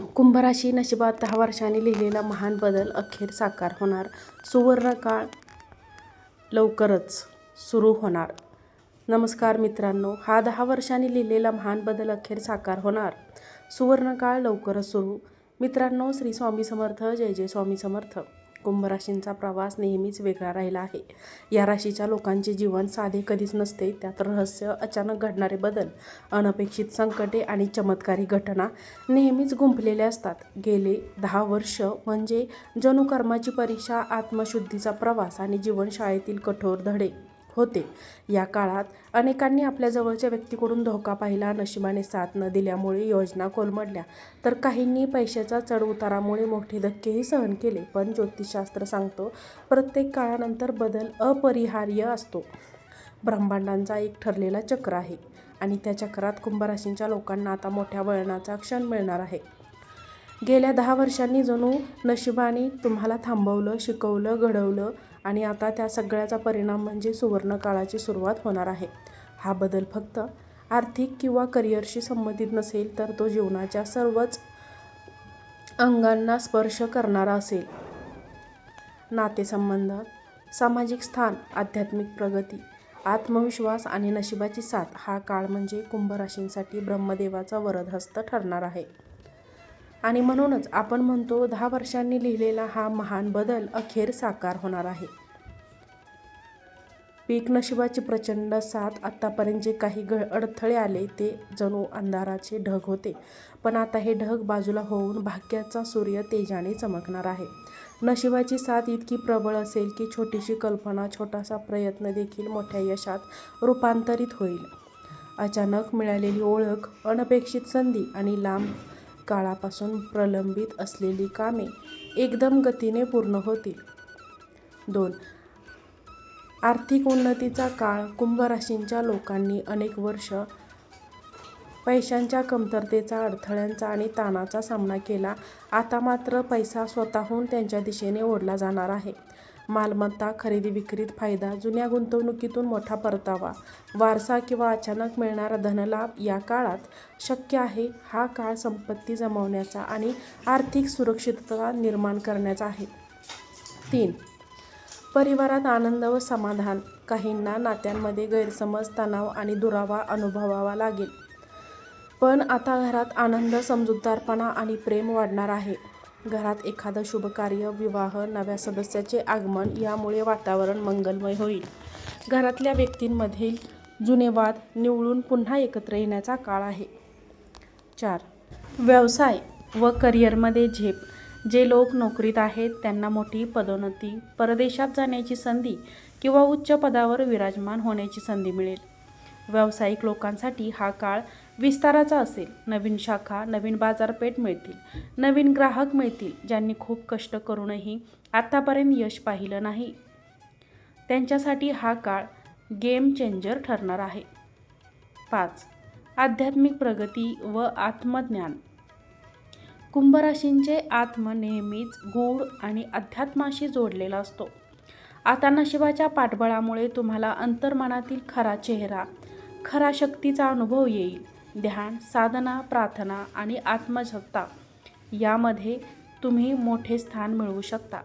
कुंभराशी नशिबात दहा वर्षांनी लिहिलेला महान बदल अखेर साकार होणार. सुवर्णकाळ लवकरच सुरू होणार. नमस्कार मित्रांनो हा दहा वर्षांनी लिहिलेला महान बदल अखेर साकार होणार. सुवर्णकाळ लवकरच सुरू. मित्रांनो श्री स्वामी समर्थ. जय जय स्वामी समर्थ. कुंभ राशींचा प्रवास नेहमीच वेगळा राहिला आहे. या राशीच्या लोकांचे जीवन साधे कधीच नसते. त्यात रहस्य अचानक घडणारे बदल अनपेक्षित संकटे आणि चमत्कारी घटना नेहमीच गुंफलेल्या असतात. गेले दहा वर्ष म्हणजे जणू कर्माची परीक्षा आत्मशुद्धीचा प्रवास आणि जीवनशाळेतील कठोर धडे. होते. या काळात अनेकांनी आपल्या जवळच्या व्यक्तीकडून धोका पाहिला नशिबाने साथ न दिल्यामुळे योजना कोलमडल्या. तर काहींनी पैशाच्या चढउतारामुळे मोठे धक्केही सहन केले पण ज्योतिषशास्त्र सांगतो प्रत्येक काळानंतर बदल अपरिहार्य असतो. ब्रह्मांडांचा एक ठरलेला चक्र आहे आणि त्या चक्रात कुंभराशींच्या लोकांना आता मोठ्या वळणाचा क्षण मिळणार आहे. गेल्या दहा वर्षांनी जणू नशिबाने तुम्हाला थांबवलं शिकवलं घडवलं आणि आता त्या सगळ्याचा परिणाम म्हणजे सुवर्ण काळाची सुरुवात होणार आहे. हा बदल फक्त आर्थिक किंवा करिअरशी संबंधित नसेल तर तो जीवनाच्या सर्वच अंगांना स्पर्श करणारा असेल. नातेसंबंध सामाजिक स्थान आध्यात्मिक प्रगती आत्मविश्वास आणि नशिबाची साथ हा काळ म्हणजे कुंभराशींसाठी ब्रह्मदेवाचा वरदहस्त ठरणार आहे. आणि म्हणूनच आपण म्हणतो दहा वर्षांनी लिहिलेला हा महान बदल अखेर साकार होणार आहे. पीक नशिबाची प्रचंड साथ आत्तापर्यंत जे काही ग अडथळे आले ते जणू अंधाराचे ढग होते. पण आता हे ढग बाजूला होऊन भाग्याचा सूर्य तेजाने चमकणार आहे. नशिबाची साथ इतकी प्रबळ असेल की छोटीशी कल्पना छोटासा प्रयत्न देखील मोठ्या यशात रूपांतरित होईल. अचानक मिळालेली ओळख अनपेक्षित संधी आणि लांब काळापासून प्रलंबित असलेली कामे एकदम गतीने पूर्ण होतील. दोन आर्थिक उन्नतीचा काळ कुंभ राशींच्या लोकांनी अनेक वर्ष पैशांच्या कमतरतेचा अडथळ्यांचा आणि ताणाचा सामना केला. आता मात्र पैसा स्वतःहून त्यांच्या दिशेने ओढला जाणार आहे. मालमत्ता खरेदी विक्रीत फायदा जुन्या गुंतवणुकीतून मोठा परतावा वारसा किंवा अचानक मिळणारा धनलाभ या काळात शक्य आहे हा काळ संपत्ती जमवण्याचा आणि आर्थिक सुरक्षितता निर्माण करण्याचा आहे. तीन परिवारात आनंद व समाधान. काहींना नात्यांमध्ये गैरसमज तणाव आणि दुरावा अनुभवावा लागेल. पण आता घरात आनंद समजूतदारपणा आणि प्रेम वाढणार आहे. घरात एखादं शुभकार्य विवाह नव्या सदस्याचे आगमन यामुळे वातावरण मंगलमय होईल. घरातल्या व्यक्तींमधील जुने वाद निवळून पुन्हा एकत्र येण्याचा काळ आहे. चार. व्यवसाय व करिअरमध्ये झेप. जे लोक नोकरीत आहेत त्यांना मोठी पदोन्नती परदेशात जाण्याची संधी किंवा उच्च पदावर विराजमान होण्याची संधी मिळेल. व्यावसायिक लोकांसाठी हा काळ विस्ताराचा असेल. नवीन शाखा नवीन बाजारपेठ मिळतील. नवीन ग्राहक मिळतील ज्यांनी खूप कष्ट करूनही आत्तापर्यंत यश पाहिलं नाही. त्यांच्यासाठी हा काळ गेम चेंजर ठरणार आहे. पाच. आध्यात्मिक प्रगती व आत्मज्ञान. कुंभराशींचे आत्म नेहमीच गूढ आणि अध्यात्माशी जोडलेला असतो. आता नशिबाच्या पाठबळामुळे तुम्हाला अंतर्मनातील खरा चेहरा खरा शक्तीचा अनुभव येईल. ध्यान साधना प्रार्थना आणि आत्मजगता यामध्ये तुम्ही मोठे स्थान मिळवू शकता.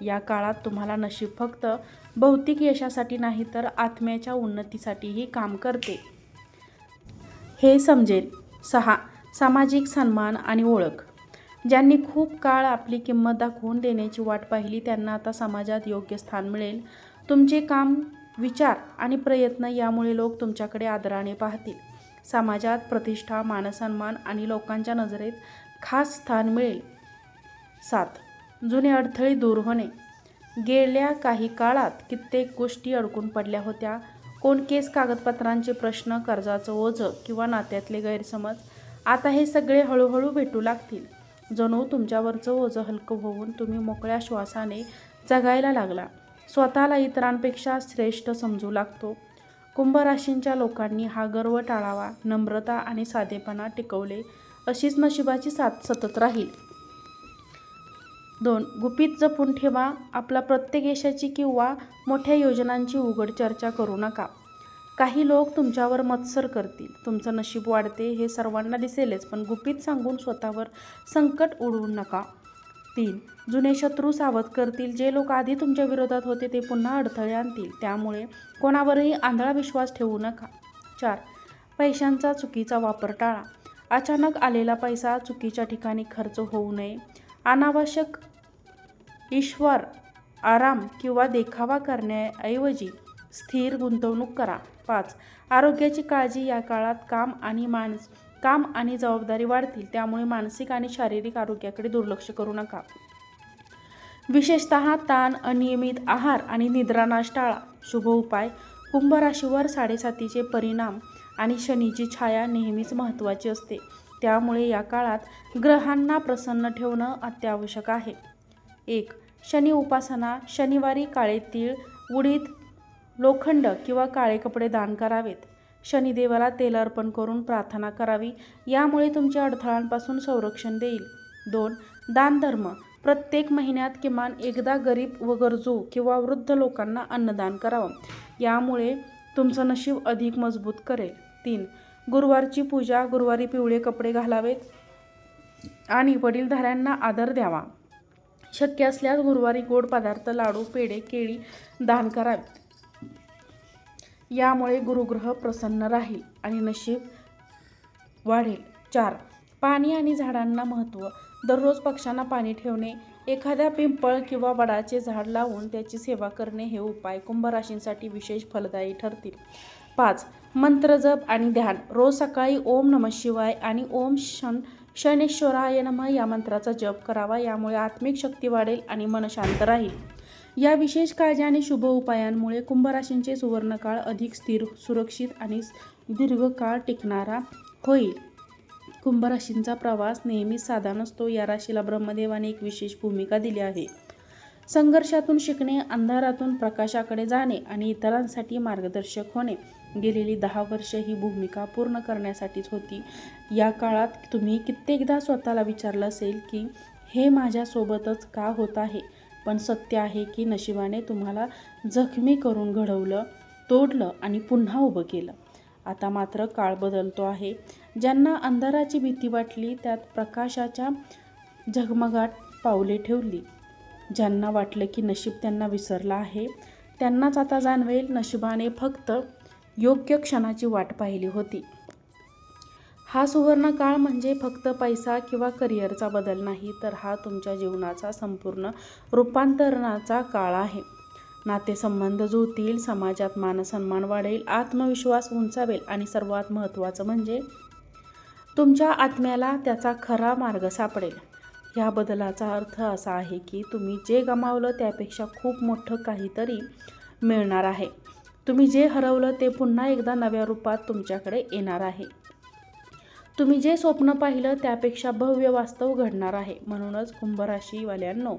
या काळात तुम्हाला नशीब फक्त भौतिक यशासाठी नाही तर आत्म्याच्या उन्नतीसाठीही काम करते. हे समजेल. सहा. सामाजिक सन्मान आणि ओळख. ज्यांनी खूप काळ आपली किंमत दाखवून देण्याची वाट पाहिली त्यांना आता समाजात योग्य स्थान मिळेल. तुमचे काम विचार आणि प्रयत्न यामुळे लोक तुमच्याकडे आदराने पाहतील. समाजात प्रतिष्ठा मानसन्मान आणि लोकांच्या नजरेत खास स्थान मिळेल. सात. जुने अडथळे दूर होणे. गेल्या काही काळात कित्येक गोष्टी अडकून पडल्या होत्या. कोण केस कागदपत्रांचे प्रश्न कर्जाचं ओझं किंवा नात्यातले गैरसमज आता हे सगळे हळूहळू भेटू लागतील. जणू तुमच्यावरचं ओझं हलकं होऊन तुम्ही मोकळ्या श्वासाने जगायला लागला. स्वतःला इतरांपेक्षा श्रेष्ठ समजू लागतो. कुंभ राशींच्या लोकांनी हा गर्व टाळावा नम्रता आणि साधेपणा टिकवले अशीच नशिबाची साथ सतत राहील. दोन गुपित जपून ठेवा. आपला प्रत्येक यशाची किंवा मोठ्या योजनांची उघड चर्चा करू नका. काही लोक तुमच्यावर मत्सर करतील. तुमचं नशीब वाढते हे सर्वांना दिसेलच पण गुपित सांगून स्वतःवर संकट उडवू नका. तीन जुने शत्रू सावध करतील. जे लोक आधी तुमच्या विरोधात होते ते पुन्हा अडथळे आणतील. त्यामुळे कोणावरही आंधळा विश्वास ठेवू नका. चार. पैशांचा चुकीचा वापर टाळा. अचानक आलेला पैसा चुकीच्या ठिकाणी खर्च होऊ नये. अनावश्यक ईश्वर आराम किंवा देखावा करण्याऐवजी स्थिर गुंतवणूक करा. पाच. आरोग्याची काळजी या काळात काम आणि माणस काम आणि जबाबदारी वाढतील त्यामुळे मानसिक आणि शारीरिक आरोग्याकडे दुर्लक्ष करू नका. विशेषत ताण अनियमित आहार आणि निद्रानाश टाळा. शुभ उपाय कुंभ राशीवर साडेसातीचे परिणाम आणि शनीची छाया नेहमीच महत्त्वाची असते. त्यामुळे या काळात ग्रहांना प्रसन्न ठेवणं अत्यावश्यक आहे. एक शनी उपासना शनिवारी काळे तीळ उडीद लोखंड किंवा काळे कपडे दान करावेत. शनिदेवाला तेल अर्पण करून प्रार्थना करावी. यामुळे तुमच्या अडथळ्यांपासून संरक्षण देईल. दोन दानधर्म. प्रत्येक महिन्यात किमान एकदा गरीब व गरजू किंवा वृद्ध लोकांना अन्नदान करावं. यामुळे तुमचं नशीब अधिक मजबूत करेल. तीन गुरुवारची पूजा गुरुवारी पिवळे कपडे घालावेत आणि वडीलधाऱ्यांना आदर द्यावा. शक्य असल्यास गुरुवारी गोड पदार्थ लाडू पेढे केळी दान करावेत. यामुळे गुरुग्रह प्रसन्न राहील आणि नशीब वाढेल. चार. पाणी आणि झाडांना महत्त्व. दररोज पक्ष्यांना पाणी ठेवणे एखाद्या पिंपळ किंवा वडाचे झाड लावून त्याची सेवा करणे हे उपाय कुंभ राशींसाठी विशेष फलदायी ठरतील. पाच. मंत्र जप आणि ध्यान. रोज सकाळी ओम नम शिवाय आणि ओम शन शनेश्वराय नमः या मंत्राचा जप करावा. यामुळे आत्मिक शक्ती वाढेल आणि मन शांत राहील. या विशेष काळजी आणि शुभ उपायांमुळे कुंभराशींचे सुवर्णकाळ अधिक स्थिर सुरक्षित आणि दीर्घकाळ टिकणारा होईल. कुंभराशींचा प्रवास नेहमीच साधा नसतो या राशीला ब्रह्मदेवाने एक विशेष भूमिका दिली आहे. संघर्षातून शिकणे अंधारातून प्रकाशाकडे जाणे आणि इतरांसाठी मार्गदर्शक होणे. गेलेली दहा वर्ष ही भूमिका पूर्ण करण्यासाठीच होती. या काळात तुम्ही कित्येकदा स्वतःला विचारलं असेल की हे माझ्यासोबतच का होत आहे? पण सत्य आहे की नशिबाने तुम्हाला जखमी करून घडवलं तोडलं आणि पुन्हा उभं केलं. आता मात्र काळ बदलतो आहे. ज्यांना अंधाराची भीती वाटली त्यात प्रकाशाच्या झगमगाट पावले ठेवली. ज्यांना वाटलं की नशीब त्यांना विसरलं आहे त्यांनाच आता जाणवेल नशिबाने फक्त योग्य क्षणाची वाट पाहिली होती. हा सुवर्ण काळ म्हणजे फक्त पैसा किंवा करिअरचा बदल नाही तर हा तुमच्या जीवनाचा संपूर्ण रूपांतरणाचा काळ आहे. नातेसंबंध जुळतील समाजात मानसन्मान वाढेल आत्मविश्वास उंचावेल आणि सर्वात महत्त्वाचं म्हणजे तुमच्या आत्म्याला त्याचा खरा मार्ग सापडेल. ह्या बदलाचा अर्थ असा आहे की तुम्ही जे गमावलं त्यापेक्षा खूप मोठं काहीतरी मिळणार आहे. तुम्ही जे हरवलं ते पुन्हा एकदा नव्या रूपात तुमच्याकडे येणार आहे. तुम्ही जे स्वप्न पाहिलं त्यापेक्षा भव्य वास्तव घडणार आहे. म्हणूनच कुंभराशीवाल्यांनो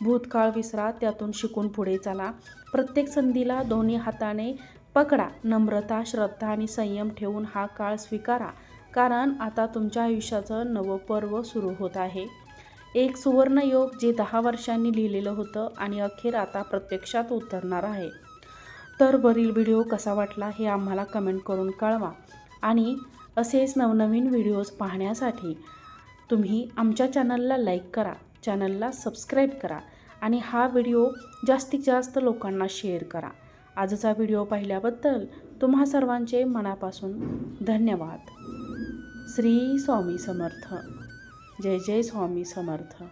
भूतकाळ विसरा त्यातून शिकून पुढे चला. प्रत्येक संधीला दोन्ही हाताने पकडा. नम्रता श्रद्धा आणि संयम ठेवून हा काळ स्वीकारा. कारण आता तुमच्या आयुष्याचं नवं पर्व सुरू होत आहे. एक सुवर्णयोग जे दहा वर्षांनी लिहिलेलं होतं आणि अखेर आता प्रत्यक्षात उतरणार आहे. तर वरील व्हिडिओ कसा वाटला हे आम्हाला कमेंट करून कळवा. आणि असेच नवनवीन व्हिडिओज पाहण्यासाठी तुम्ही आमच्या चॅनलला लाईक करा चॅनलला सबस्क्राईब करा आणि हा व्हिडिओ जास्तीत जास्त लोकांना शेअर करा. आजचा व्हिडिओ पाहिल्याबद्दल तुम्हा सर्वांचे मनापासून धन्यवाद. श्री स्वामी समर्थ. जय जय स्वामी समर्थ.